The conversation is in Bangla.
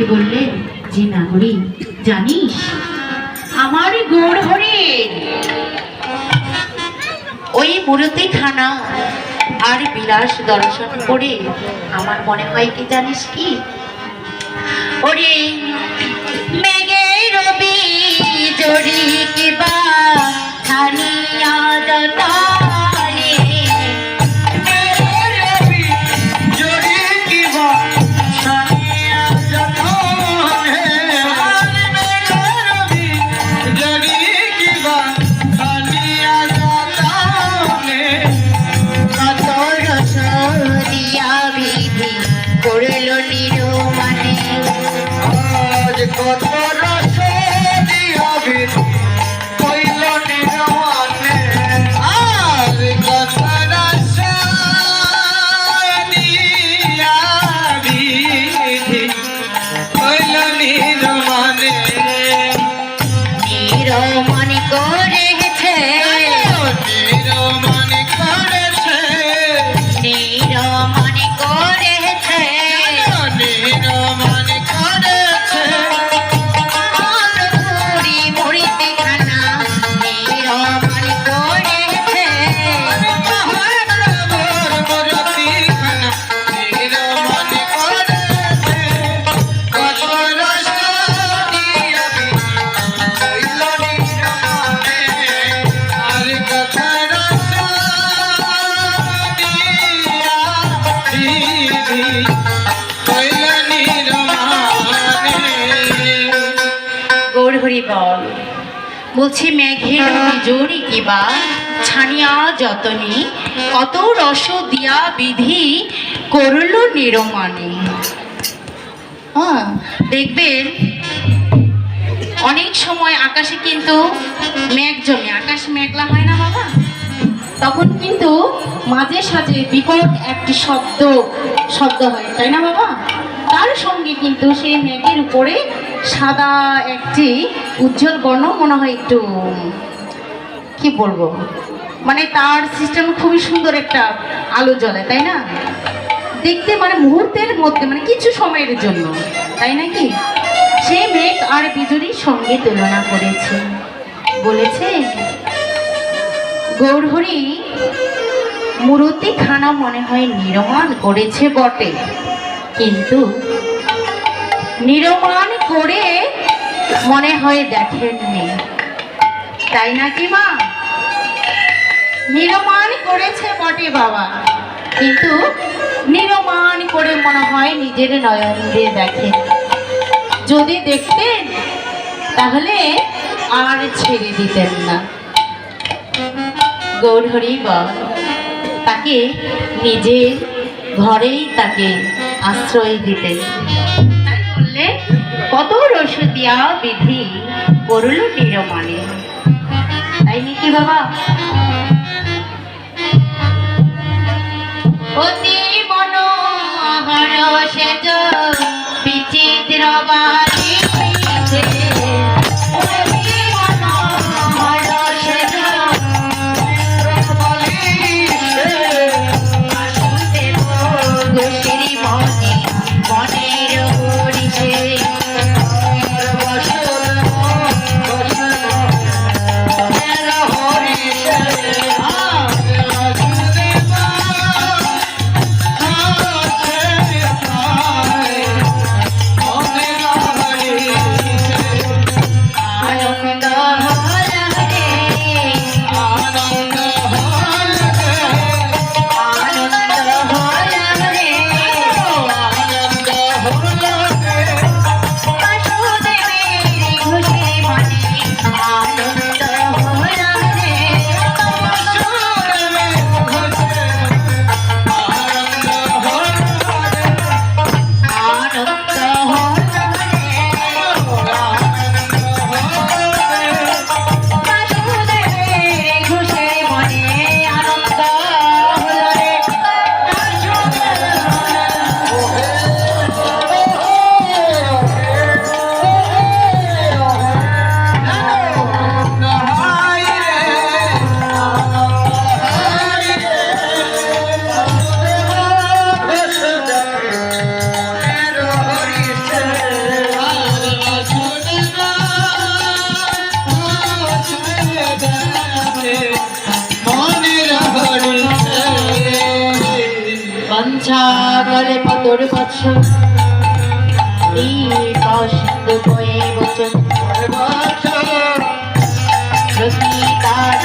ডেকে বললেন, যে নাগরী জানিস, আমার গোড় হরিণ ওই মূরতি খানা আর বিলাস দর্শন করে আমার মনে হয় কি জানিস কি? ওরে রবি জড়ি ছানিয়া দতারে হরি বল। বলছি মেঘের জোরি কিবা ছানিয়া যতনে, কত রস দিয়া বিধি করল নিরমানে। দেখবেন, অনেক সময় আকাশে কিন্তু মেঘ জমে। আকাশ মেঘলা হয় না বাবা? তখন কিন্তু মাঝে সাঝে বিকট একটি শব্দ শব্দ হয়, তাই না বাবা? তার সঙ্গে কিন্তু সেই মেঘের উপরে সাদা একটি উজ্জ্বল বর্ণ, মনে হয় একটু, কি বলব? মানে তার সিস্টেম খুবই সুন্দর একটা আলো জ্বলে, তাই না? দেখতে মানে মুহূর্তের মধ্যে মানে কিছু সময়ের জন্য, তাই নাকি সে মেঘ আর বিজুরির সঙ্গে তুলনা করেছে। বলেছে, গৌরহরি মূর্তি খানা মনে হয় নির্মাণ করেছে বটে। কিন্তু নির্মাণ করে মনে হয় দেখেননি তাই নাকি মা? নির্মাণ করেছে বটে বাবা। কিন্তু নির্মাণ করে মনে হয় নিজের নয়ন দিয়ে দেখেন যদি দেখতেন, তাহলে আর ছেড়ে দিতেন না। গৌরহরি তাকে নিজের ঘরেই তাকে আশ্রয় দিতেন। কত রসু রসদিয়া বিধি করল নিরমানে তাই নাকি বাবা? ছাগলে পতর বছর এই কষ্ট বয়ে প্রতি তার